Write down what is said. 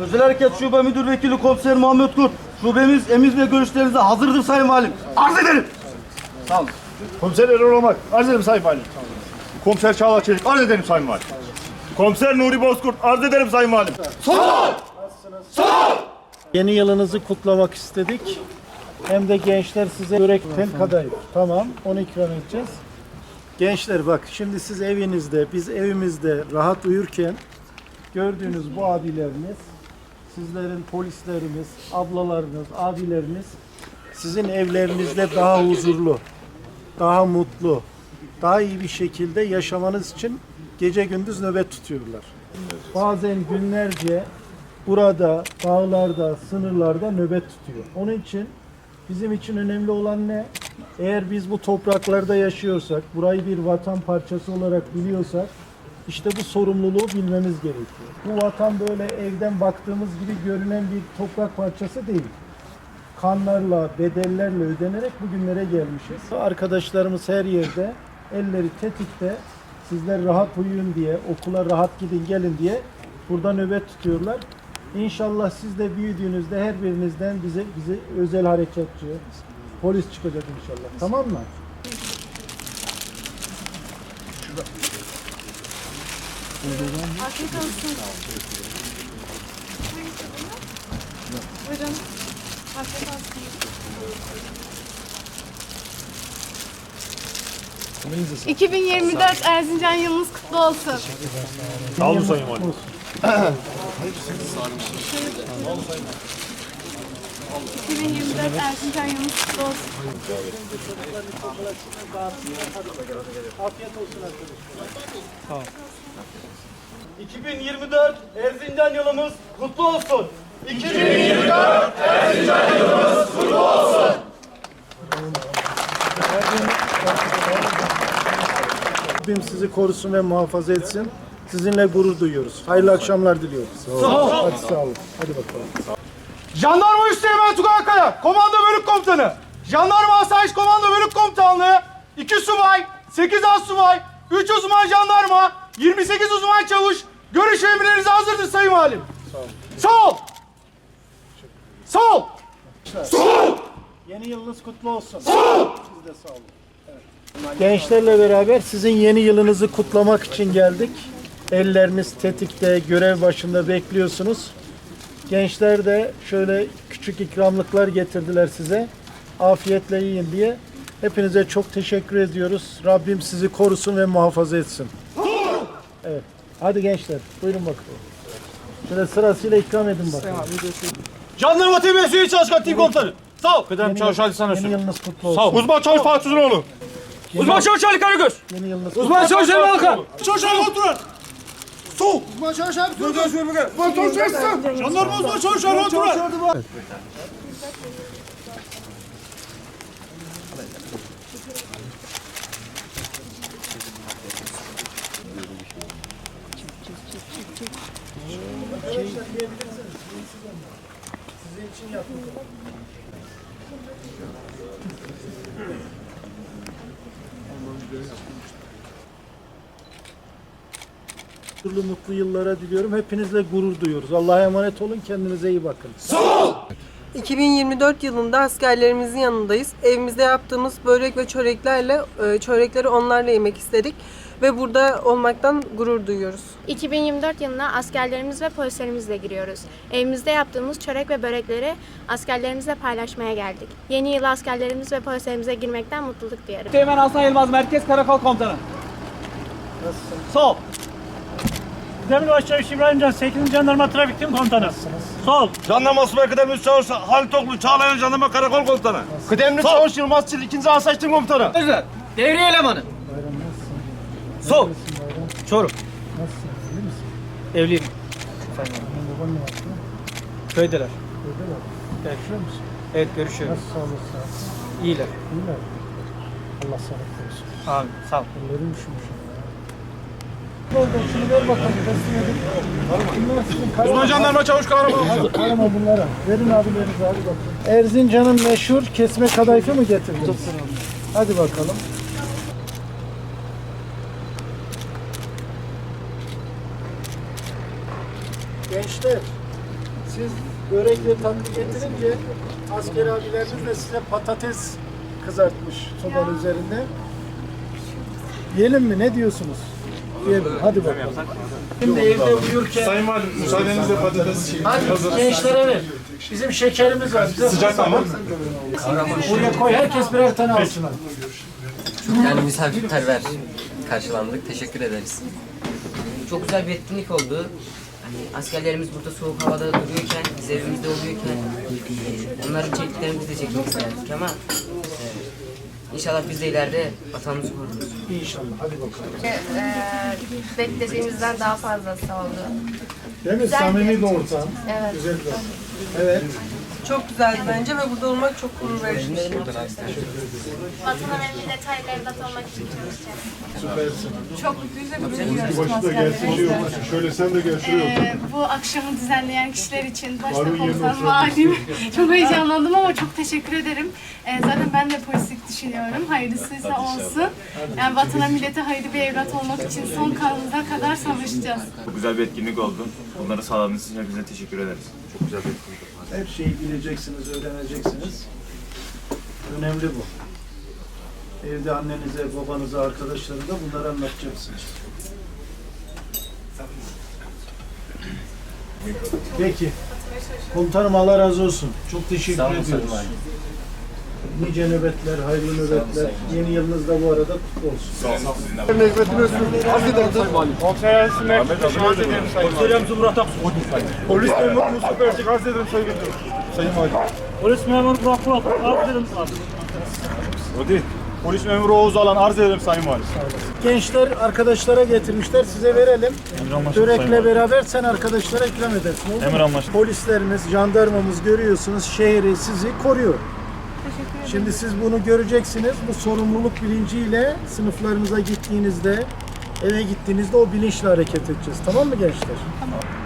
Özel Hareket Şube Müdür Vekili Komiser Muhammed Kurt. Şubemiz emir ve görüşlerinize hazırdır Sayın Valim. Arz ederim. Sağ olun. Komiser Erol Olmak. Arz ederim Sayın Valim. Komiser Çağla Çelik. Arz ederim Sayın Valim. Komiser Nuri Bozkurt. Arz ederim Sayın Valim. Yeni yılınızı kutlamak istedik. Hem de gençler size börekten kadayıf. Tamam, onu ikram edeceğiz. Gençler bak şimdi siz evinizde, biz evimizde rahat uyurken gördüğünüz bu abileriniz, sizlerin polisleriniz, ablalarınız, abileriniz sizin evlerinizde daha huzurlu, daha mutlu, daha iyi bir şekilde yaşamanız için gece gündüz nöbet tutuyorlar. Bazen günlerce burada, dağlarda, sınırlarda nöbet tutuyor. Onun için bizim için önemli olan ne? Eğer biz bu topraklarda yaşıyorsak, burayı bir vatan parçası olarak biliyorsak, işte bu sorumluluğu bilmemiz gerekiyor. Bu vatan böyle evden baktığımız gibi görünen bir toprak parçası değil. Kanlarla, bedellerle ödenerek bugünlere gelmişiz. Arkadaşlarımız her yerde, elleri tetikte, sizler rahat uyuyun diye, okula rahat gidin gelin diye burada nöbet tutuyorlar. İnşallah siz de büyüdüğünüzde her birinizden bize bize özel harekatçı, polis çıkacak inşallah. Tamam mı? Afiyet olsun. Buyurun. Afiyet olsun. 2024 Erzincan yılınız kutlu olsun. Sağ olun Sayın Valim. 2024 Erzincan yılınız kutlu olsun. Afiyet olsun arkadaşlar. 2024 Erzincan yılımız kutlu olsun. 2024 Rabbim sizi korusun ve muhafaza etsin. Sizinle gurur duyuyoruz. Hayırlı akşamlar diliyoruz. Sağ olun. Hadi sağ olun. Hadi bakalım. Jandarma Üsteğmen Tugay Kaya, Komando Bölük Komutanı. Jandarma Asayiş Komando Bölük Komutanlığı, 2 subay, 8 az subay, 3 uzman jandarma, 28 uzman çavuş. Görüş emirlerinize hazırdır Sayın Valim. Sol! Sol! Sol! Yeni yılınız kutlu olsun. Siz de sağ olun. Gençlerle beraber sizin yeni yılınızı kutlamak için geldik. Elleriniz tetikte, görev başında bekliyorsunuz. Gençler de şöyle küçük ikramlıklar getirdiler size. Afiyetle yiyin diye. Hepinize çok teşekkür ediyoruz. Rabbim sizi korusun ve muhafaza etsin. Evet. Hadi gençler, buyurun bakalım. Şöyle sırasıyla ikram edin bakalım. Jandarma Temel Çalışkan Tim Komutanı. Sağ ol. Kıdem Çavuş Ali sana Yeni yılınız kutlu olsun. Uzman Çavuş Fatih Suzunoğlu. Uzman Çavuş Ali Karagöz. Yeni yılınız Uzman Çavuş Ali Alkan. Çavuş Ali Oturan. Jandarma Uzman Çavuş Huzurlu mutlu yıllara diliyorum. Hepinizle gurur duyuyoruz. Allah'a emanet olun. Kendinize iyi bakın. 2024 yılında askerlerimizin yanındayız. Evimizde yaptığımız börek ve çöreklerle e, çörekleri onlarla yemek istedik ve burada olmaktan gurur duyuyoruz. 2024 yılına askerlerimiz ve polislerimizle giriyoruz. Evimizde yaptığımız çörek ve börekleri askerlerimizle paylaşmaya geldik. Yeni yıla askerlerimiz ve polislerimize girmekten mutluluk duyarım. Teğmen Hasan Yılmaz Merkez Karakol Komutanı. Sol. Demirbaş Çavuş İbrahim Can 8. Jandarma Trafik Tim Komutanı. Sol. Jandarma Subay Kıdemli Çavuş Halit Oklu Çağlayan Jandarma Karakol Komutanı. Kıdemli Çavuş Yılmaz Çil 2. Asayiş Tim Komutanı. Devriye elemanı. Sol. Çorum. Nasılsınız? İyi misin? Evliyim. Baban ne yaptı? Köydeler. Evde var. Yaşıyor musun? Evet görüşüyoruz. Nasıl sağlık saati? İyiler. İyiler. Allah sağlık versin. Amin. Sağ ol. Ellerim üşümüş şunu ver bakalım. Teslim edin. Bunlar sizin Uzman karama. Jandarma Çavuş Kahraman. Hadi karama bunlara. Verin abilerinize hadi bakalım. Erzincan'ın meşhur kesme kadayıfı mı getirdiniz? Hadi bakalım. Gençler siz börekle tatlı getirince asker abileriniz de size patates kızartmış sobanın üzerinde. Yiyelim mi? Ne diyorsunuz? Yiyelim. Hadi bakalım. Şimdi evde uyurken... Sayın Valim müsaadenizle patates Hadi gençlere ver. Bizim şekerimiz var. Bize Sıcak ama. Buraya koy. Herkes birer tane alsın. Yani misafirperver karşılandık. Teşekkür ederiz. Çok güzel bir etkinlik oldu. Hani askerlerimiz burada soğuk havada duruyorken, biz evimizde oluyorken e, onların çektiklerini biz de çekmek isterdik ama inşallah biz de ileride vatanımızı koruruz. İnşallah. Hadi bakalım. Ee, beklediğimizden daha fazlası oldu. Değil mi? Samimi bir ortam. Evet. Güzel bir ortam. Evet. Çok güzeldi bence ve burada olmak çok gurur verici bir şey. Ve millete hayırlı evlat olmak için çalışacağız. Çok mutluyuz ve gurur duyuyoruz askerlere. Şöyle sen de gel şuraya Ee, bu akşamı düzenleyen kişiler için başta komutanım valim çok heyecanlandım ama çok teşekkür ederim. Ee, zaten ben de polislik düşünüyorum. Hayırlısıysa olsun. Yani vatana millete hayırlı bir evlat olmak için son kanımıza kadar savaşacağız. Çok güzel bir etkinlik oldu. Bunları sağladığınız için hepinize teşekkür ederiz. Çok güzel bir etkinlik. Her şeyi bileceksiniz, öğreneceksiniz. Önemli bu. Evde annenize, babanıza, arkadaşlarınıza bunları anlatacaksınız. Peki. Komutanım Allah razı olsun. Çok teşekkür ediyoruz. Nice nöbetler, hayırlı nöbetler. Yeni yılınız da bu arada kutlu olsun. Selam Zumrat Aksu. Polis memuru Mustafa arz ederim Sayın Valim. Sayın Valim. Polis memuru Burak Burak. Sana. O değil. Polis memuru Oğuz Alan arz ederim Sayın Valim. Gençler arkadaşlara getirmişler. Size verelim. Börekle beraber sen arkadaşlara ikram edersin. olur mu? Emir anlaşıldı. Polislerimiz, jandarmamız görüyorsunuz şehri sizi koruyor. Şimdi siz bunu göreceksiniz. Bu sorumluluk bilinciyle sınıflarınıza gittiğinizde, eve gittiğinizde o bilinçle hareket edeceğiz. Tamam mı gençler? Tamam.